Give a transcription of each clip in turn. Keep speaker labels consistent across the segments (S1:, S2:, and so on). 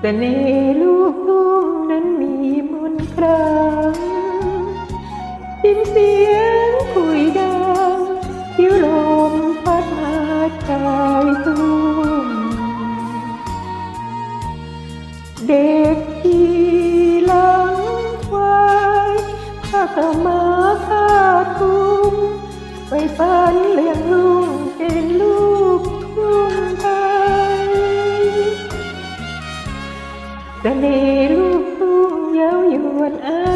S1: แต่ในลูกทุ่งนั้นมีมนต์ครางยินเสียงคุยดังทิวลมพัดมาชายทุ่งเด็กที่หลังควายข้าขมาข้าทุ่งไปฝันเลี้ยง ย้ายวนอ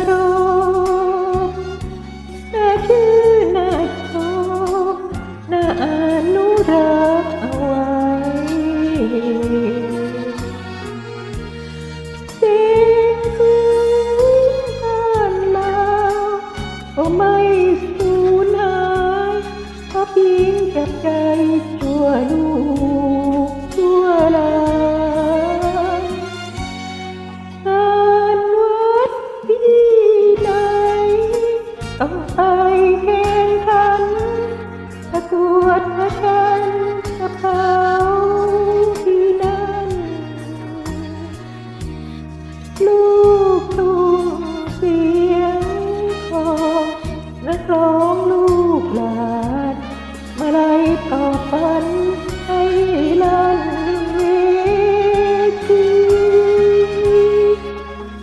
S1: นักร้องลูกหลานมาไล่ต่อฝันให้ลั่นเวที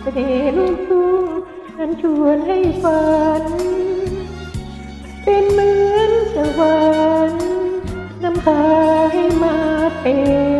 S1: เสน่ห์ลูกทุ่งนั้นชวนให้ฝัน เป็นเหมือนสวรรค์นำพาให้มาเต็ม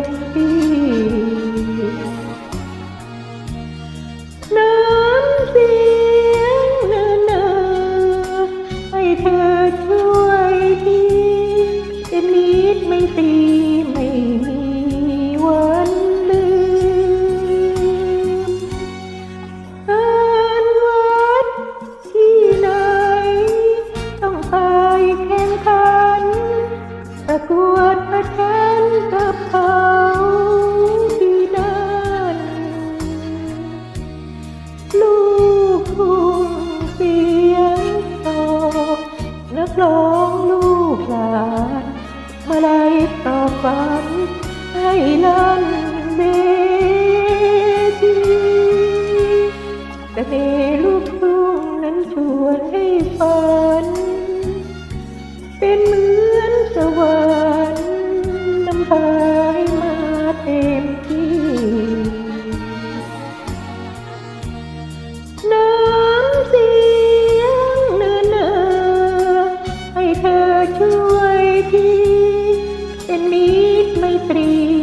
S1: ร้องลูกหลานมาไล่ต่อฝันให้ลั่นเวทีแต่เนลูกทุ่งนั้นชวนให้ฝัน เป็นเหมือนสวรรค์ Three.